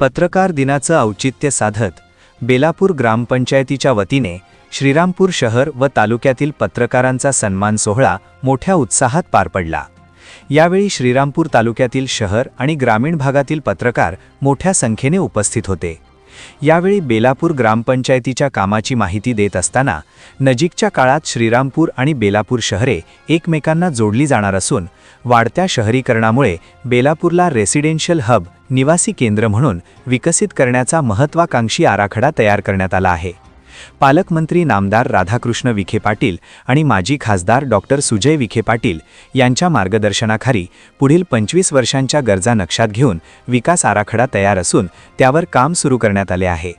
पत्रकार दिनाचं औचित्य साधत बेलापूर ग्रामपंचायतीच्या वतीने श्रीरामपूर शहर व तालुक्यातील पत्रकारांचा सन्मान सोहळा मोठ्या उत्साहात पार पडला. यावेळी श्रीरामपूर तालुक्यातील शहर आणि ग्रामीण भागातील पत्रकार मोठ्या संख्येने उपस्थित होते. यावेळी बेलापूर ग्रामपंचायतीच्या कामाची माहिती देत असताना नजीकच्या काळात श्रीरामपूर आणि बेलापूर शहरे एकमेकांना जोडली जाणार असून वाढत्या शहरीकरणामुळे बेलापूरला रेसिडेन्शियल हब निवासी केंद्र म्हणून विकसित करण्याचा महत्त्वाकांक्षी आराखडा तयार करण्यात आला आहे. पालकमंत्री नामदार राधाकृष्ण विखे पाटील आणि माजी खासदार डॉक्टर सुजय विखे पाटील यांच्या मार्गदर्शनाखाली पुढील पंचवीस वर्षांच्या गरजा लक्षात घेऊन विकास आराखडा तयार असून त्यावर काम सुरू करण्यात आले आहे.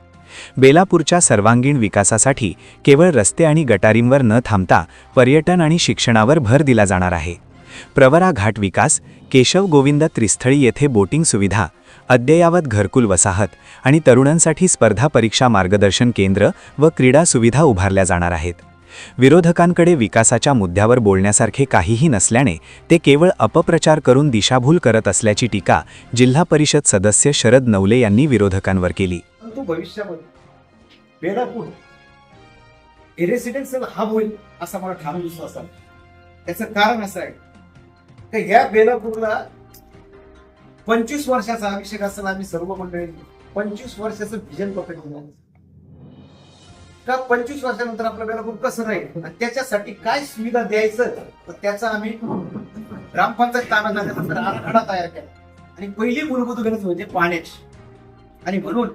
बेलापूरच्या सर्वांगीण विकासासाठी केवळ रस्ते आणि गटारींवर न थांबता पर्यटन आणि शिक्षणावर भर दिला जाणार आहे. प्रवरा घाट विकास केशव गोविंद त्रिस्थळी येथे बोटिंग सुविधा अद्ययावत घरकुल वसाहत आणि तरुणांसाठी स्पर्धा परीक्षा मार्गदर्शन केंद्र व क्रीडा सुविधा उभारल्या जाणार आहेत. विरोधकांकडे विकासाच्या मुद्द्यावर बोलण्यासारखे काहीही नसल्याने ते केवळ अपप्रचार करून दिशाभूल करत असल्याची टीका जिल्हा परिषद सदस्य शरद नवले यांनी विरोधकांवर केली. रेसिडेन्शियल हब होईल असा मला ठाम विश्वास आहे. त्याचं कारण असं आहे की या बेलापूरला पंचवीस वर्षाचा अभिषेक असताना आम्ही सर्व मंडळी. पंचवीस वर्षाचं विजन पकडलं का पंचवीस वर्षानंतर आपलं बेलापूर कसं राहील? आणि त्याच्यासाठी काय सुविधा द्यायचं? तर त्याचा आम्ही ग्रामपंचायत ताब्यात आराखडा तयार केला. आणि पहिली मूलभूत गरज म्हणजे पाण्याची. आणि म्हणून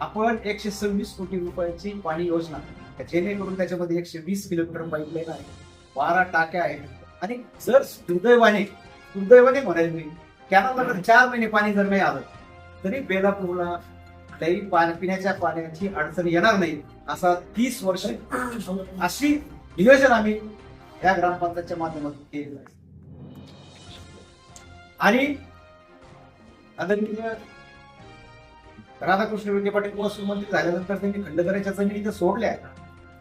आपण एकशे सव्वीस कोटी रुपयाची पाणी योजना जेणेकरून त्याच्यामध्ये एकशे वीस किलोमीटर पाईपलाईन आहे बारा टाक्या आहेत. आणि जर दुर्दैवाने दुर्दैवाने म्हणायला त्यानंतर चार महिने पाणी जर नाही आलं तरी बेलापूरला काही पाणी पिण्याच्या पाण्याची अडचण येणार नाही असा तीस वर्ष अशी नियोजन आम्ही या ग्रामपंचायतच्या माध्यमातून केलेलं आहे. आणि आदरणीय राधाकृष्ण विखे पाटील महसूलमंत्री झाल्यानंतर त्यांनी खंडकऱ्याच्या जमिनी इथं सोडल्या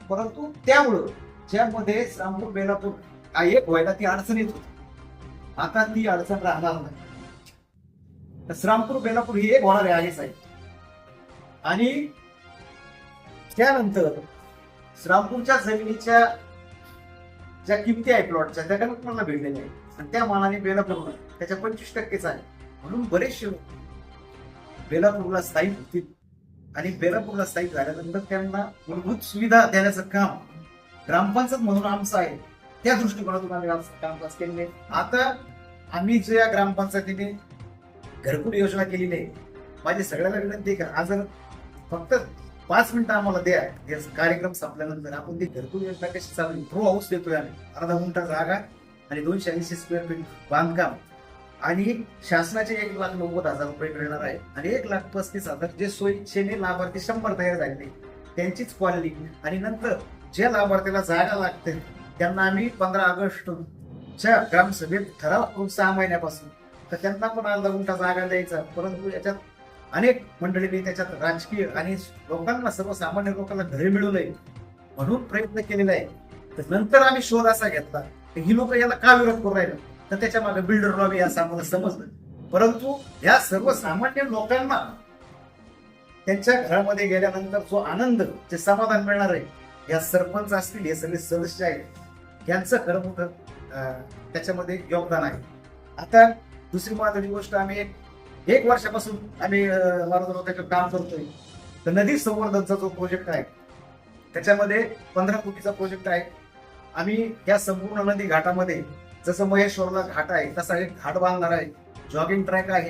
परंतु त्यामुळं ज्यामध्ये रामपूर बेलापूर हा एक व्हायला ती अडचण येत होती. आता ती अडचण राहणार नाही. तर श्रामपूर बेलापूर ही एक होणारे आहेच आहे आणि त्यानंतर श्रामपूरच्या जमिनीच्या ज्या किमती आहे प्लॉटच्या त्या कमी मला भेटलेल्या आहे आणि त्या मानाने बेलापूर त्याच्या पंचवीस टक्केच आहे. म्हणून बरेचसे लोक बेलापूरला स्थायिक होतील. आणि बेलापूरला स्थायिक झाल्यानंतर त्यांना मूलभूत सुविधा देण्याचं काम ग्रामपंचायत म्हणून आमचं आहे. त्या दृष्टिकोनातून आम्ही आमचं काम केले आता आम्ही जे या ग्रामपंचायतीने घरकुल योजना केलेली आहे. माझी सगळ्याला विनंती का आज जर फक्त पाच मिनिटं आम्हाला द्या या कार्यक्रम संपल्यानंतर आपण ती घरकुल योजना कशी चालली प्रो हाऊस देतोय आम्ही. अर्धा गुंठा जागा आणि दोनशे ऐंशी स्क्वेअर फीट बांधकाम. आणि शासनाचे एक लाख नव्वद हजार रुपये मिळणार आहे. आणि एक लाख पस्तीस हजार जे सोयीच्छेने लाभार्थी शंभर तयार झालेले त्यांचीच क्वालिटी आणि नंतर जे लाभार्थीला जागा लागते त्यांना आम्ही पंधरा ऑगस्टच्या ग्रामसभेत ठराव करून सहा महिन्यापासून तर त्यांना पण अर्धा गुंठा जागा द्यायचा. परंतु याच्यात अनेक मंडळींनी त्याच्यात राजकीय आणि लोकांना सर्वसामान्य लोकांना घरे मिळू नये म्हणून प्रयत्न केलेला आहे. तर नंतर आम्ही शोध असा घेतला की ही लोक याला का विरोध करू राहिलं? तर त्याच्यामागे बिल्डर लॉबी असं आम्हाला समजलं. परंतु या सर्वसामान्य लोकांना त्यांच्या घरामध्ये गेल्यानंतर जो आनंद जे समाधान मिळणार आहे या सरपंच असतील हे सगळे सदस्य आहेत. यांचं खरं मोठं त्याच्यामध्ये योगदान आहे. आता दुसरी महत्वाची गोष्ट आम्ही एक एक वर्षापासून आम्ही अं, त्याचं काम करतोय. तर नदी संवर्धनचा जो प्रोजेक्ट आहे त्याच्यामध्ये पंधरा कोटीचा प्रोजेक्ट आहे. आम्ही या संपूर्ण नदी घाटामध्ये जसं महेश्वरला घाट आहे तसा एक घाट बांधणार आहे. जॉगिंग ट्रॅक आहे.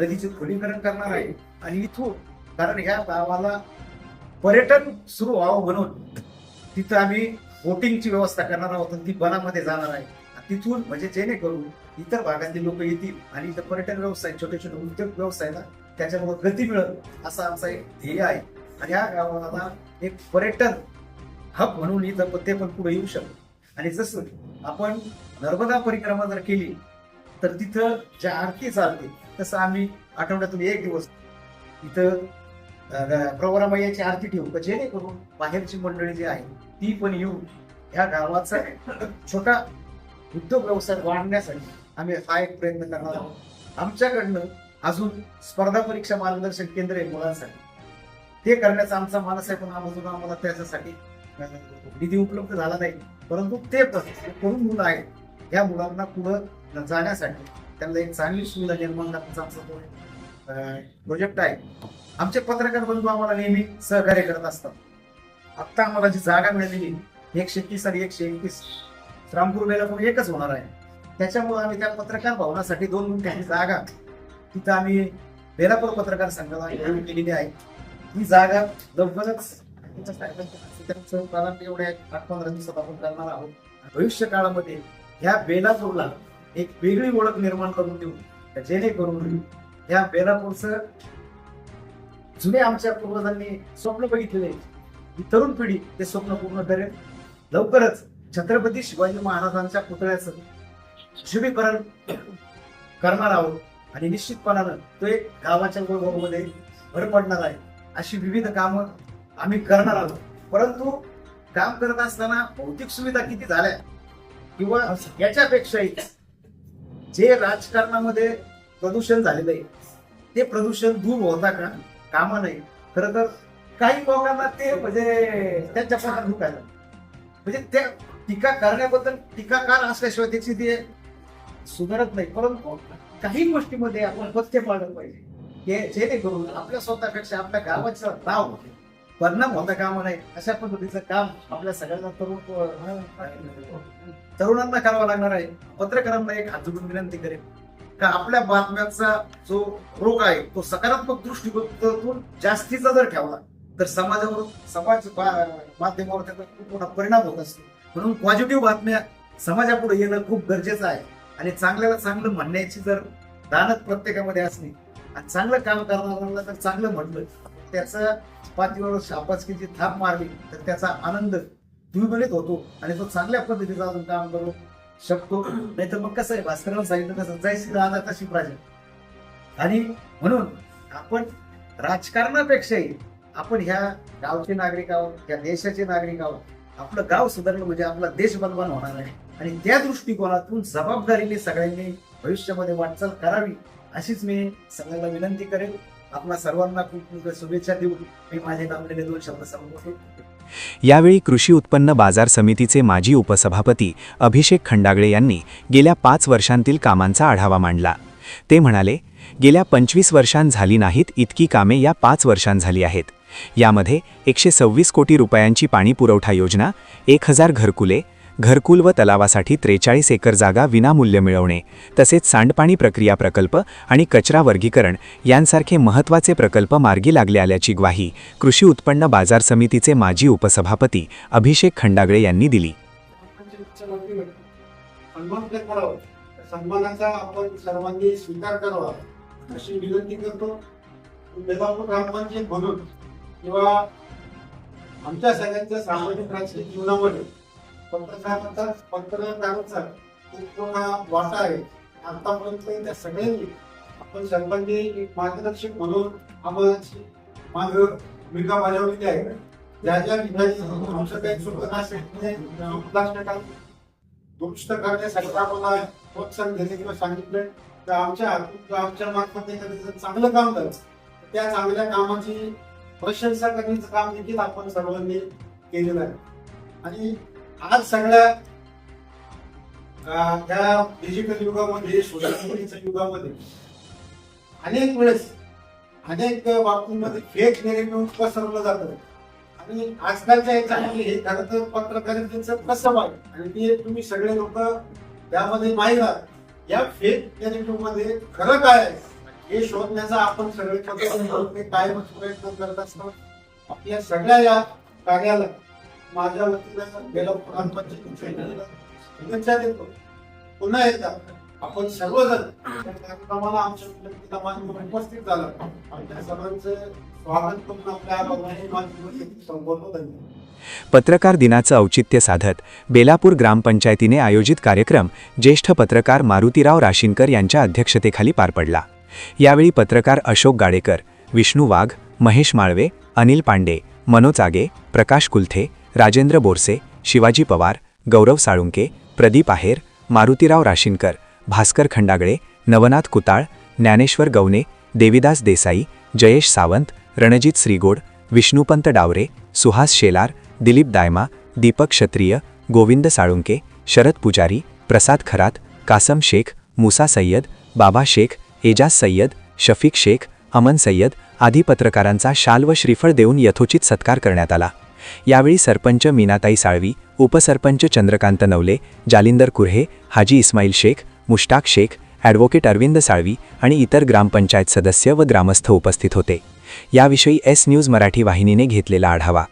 नदीचे खोलीकरण करणार आहे. आणि इथून कारण ह्या गावाला पर्यटन सुरू व्हावं म्हणून तिथं आम्ही बोटिंगची व्यवस्था करणार आहोत ती वनामध्ये जाणार आहे. तिथून म्हणजे जेणेकरून इतर भागातले लोक येतील आणि इथं पर्यटन व्यवसाय छोटे छोटे उद्योग व्यवसायाला त्याच्यामुळे गती मिळत असा आमचा एक ध्येय आहे. आणि या गावाला एक पर्यटन हब म्हणून इथं ते पण पुढे येऊ शकतो. आणि जसं आपण नर्मदा परिक्रमा जर केली तर तिथं ज्या आरती चालते तसं आम्ही आठवड्यातून एक दिवस इथं प्रवरामय्याची आरती ठेवू. का जेणेकरून बाहेरची मंडळी जी आहे ती पण येऊन ह्या गावाचा छोटा उद्योग व्यवसाय वाढण्यासाठी आम्ही हा एक प्रयत्न करणार आहोत. आमच्याकडनं अजून स्पर्धा परीक्षा मार्गदर्शन केंद्र आहे मुलांसाठी. ते करण्याचा आमचा मानस आहे पण अजून आम्हाला त्याच्यासाठी निधी उपलब्ध झाला नाही. परंतु ते करून मुलं आहेत. या मुलांना पुढं जाण्यासाठी त्यांना एक चांगली सुविधा निर्माण करण्याचा आमचा तो प्रोजेक्ट आहे. आमचे पत्रकार बंधू आम्हाला नेहमी सहकार्य करत असतात. आत्ता आम्हाला जी जागा मिळालेली एकशे तीस आणि एकशे एकवीस रामपूर बेलापूर एकच होणार आहे. त्याच्यामुळे आम्ही त्या पत्रकार भवनासाठी दोन गुंठ्याची जागा तिथं आम्ही बेलापूर पत्रकार संघाला केलेली आहे. ही जागा लवकरच एवढ्या आठ पंधरा दिवसात आपण करणार आहोत. भविष्य काळामध्ये ह्या बेलापूरला एक वेगळी ओळख निर्माण करून देऊ. जेणेकरून ह्या बेलापूरचं जुने आमच्या पूर्वजांनी स्वप्न बघितलेले ही तरुण पिढी ते स्वप्न पूर्ण करेल. लवकरच छत्रपती शिवाजी महाराजांच्या पुतळ्याचं शुभीकरण करणार आहोत. आणि निश्चितपणानं तो एक गावाच्या वैभवामध्ये भर पडणार आहे. अशी विविध कामं आम्ही करणार आहोत. परंतु काम करत असताना भौतिक सुविधा किती झाल्या? किंवा याच्यापेक्षाही जे राजकारणामध्ये प्रदूषण झालेलं आहे ते प्रदूषण दूर होता का? कामा नाही. खरं तर काही लोकांना ते म्हणजे त्यांच्या पोटात दुखायला म्हणजे त्या टीका करण्याबद्दल टीकाकार असल्याशिवाय त्याची ते सुधारत नाही. परंतु काही गोष्टीमध्ये आपण पथ्य पाळलं पाहिजे. हे जेणेकरून आपल्या स्वतःपेक्षा आपल्या गावाचं नाव परिणाम होता कामा नाही अशा पद्धतीचं काम आपल्या सगळ्यांना तरुण तरुणांना करावं लागणार आहे. पत्रकारांना एक हात जोडून विनंती करेन का आपल्या बातम्यांचा जो रोग आहे तो सकारात्मक दृष्टिकोनातून जास्तीचा जर ठेवला तर समाजावर समाज माध्यमावर त्याचा खूप मोठा परिणाम होत असतो. म्हणून पॉझिटिव्ह बातम्या समाजापुढे येणं खूप गरजेचं आहे. आणि चांगल्याला चांगलं म्हणण्याची जर दानत प्रत्येकामध्ये असली आणि चांगलं काम करणाऱ्यांना जर चांगलं म्हणलं त्याचा पातळीवर शापासकीची थाप मारली तर त्याचा आनंद द्विगुणित होतो आणि तो चांगल्या पद्धतीचा अजून काम करू शकतो. नाही तर मग कसं आहे भास्करांना सांगितलं कसं जायची राजा तशी प्राजा आणि म्हणून आपण राजकारणापेक्षाही आपण ह्या गावचे नागरिक आहोत ह्या देशाचे नागरिक आहोत आपलं गाव सुधारणं म्हणजे आपला देश बलवान होणार आहे. आणि त्या दृष्टिकोनातून जबाबदारीने सगळ्यांनी भविष्यामध्ये वाटचाल करावी अशीच मी सगळ्यांना विनंती करेन. आपल्या सर्वांना खूप खूप शुभेच्छा देऊन मी माझे नामलेले दोन शब्द सांगतो. यावेळी कृषी उत्पन्न बाजार समितीचे माजी उपसभापती अभिषेक खंडागळे यांनी गेल्या पाच वर्षांतील कामांचा आढावा मांडला. ते म्हणाले गेल्या पंचवीस वर्षांत झाली नाहीत इतकी कामे या पाच वर्षांत झाली आहेत. यामध्ये एकशे सव्वीस कोटी रुपयांची पाणी पुरवठा योजना एक हजार घरकुले घरकुल व तलावासाठी त्रेचाळीस एकर जागा विनामूल्य मिळवणे तसेच सांडपाणी प्रक्रिया प्रकल्प आणि कचरा वर्गीकरण यांसारखे महत्त्वाचे प्रकल्प मार्गी लागले आल्याची ग्वाही कृषी उत्पन्न बाजार समितीचे माजी उपसभापती अभिषेक खंडागळे यांनी दिली. सन्मानाचा आपण सर्वांनी स्वीकार करावा अशी विनंती करतो. ग्रामपंचायत म्हणून किंवा आमच्या सगळ्यांच्या सामाजिक राजकीय जीवनामध्ये पंतप्रधानांचा पंतप्रधानांचा खूप मोठा वाटा आहे. आतापर्यंत त्या सगळ्यांनी आपण सर्वांनी एक मार्गदर्शक म्हणून आम्हाला मार्ग भूमिका बजावलेली आहे. ज्या ज्या ठिकाणी आमचं काही चुकत असेल दुरुस्त करण्यासाठी आम्हाला प्रोत्साहन दिले किंवा सांगितलं तर आमच्या आमच्या मार्फत एखादं चांगलं काम झालं त्या चांगल्या कामाची प्रशंसा करण्याचं काम देखील आपण सर्वांनी केलेलं आहे. आणि आज सगळ्या त्या डिजिटल युगामध्ये सोशल मीडियाच्या युगामध्ये अनेक वेळेस अनेक बाबतींमध्ये फेक नेगेटिव्ह पसरवलं जातं. आणि आजकालच्या याच्यामध्ये हे खरं तर पत्रकारितेचं कसं आहे आणि ते तुम्ही सगळे लोक त्यामध्ये माहीत आहात. या फेक नेगेटिव्हमध्ये खरं काय आहे? हे शोधण्याचा आपण सगळे पत्रकार प्रयत्न करत असतो. आपल्या सगळ्या या कार्याला माझ्या वतीनं गेल्या शुभेच्छा देतो. पुन्हा एकदा आपण सर्वजण या कार्यक्रमाला आमच्या विनंतीला मान्य उपस्थित झाला. आमच्या सर्वांचं स्वागत करून आपल्या भगवानी मान्य संबोधन धन्यवाद पत्रकार दिनाचं औचित्य साधत बेलापूर ग्रामपंचायतीने आयोजित कार्यक्रम ज्येष्ठ पत्रकार मारुतीराव राशीनकर यांच्या अध्यक्षतेखाली पार पडला. यावेळी पत्रकार अशोक गाडेकर विष्णू वाघ महेश माळवे अनिल पांडे मनोज आगे प्रकाश कुलथे राजेंद्र बोरसे शिवाजी पवार गौरव साळुंके प्रदीप आहेर मारुतीराव राशीनकर भास्कर खंडागळे नवनाथ कुताळ ज्ञानेश्वर गवणे देविदास देसाई जयेश सावंत रणजित श्रीगोड विष्णुपंत डावरे सुहास शेलार दिलीप दायमा दीपक क्षत्रिय गोविंद साळुंके शरद पुजारी प्रसाद खरात कासम शेख मुसा सय्यद बाबा शेख एजाज सय्यद शफीक शेख अमन सय्यद आदी पत्रकारांचा शाल व श्रीफळ देऊन यथोचित सत्कार करण्यात आला. यावेळी सरपंच मीनाताई साळवी उपसरपंच चंद्रकांत नवले जालिंदर कुर्हे हाजी इस्माईल शेख मुश्ताक शेख ॲडव्होकेट अरविंद साळवी आणि इतर ग्रामपंचायत सदस्य व ग्रामस्थ उपस्थित होते. याविषयी एस न्यूज मराठी वाहिनीने घेतलेला आढावा.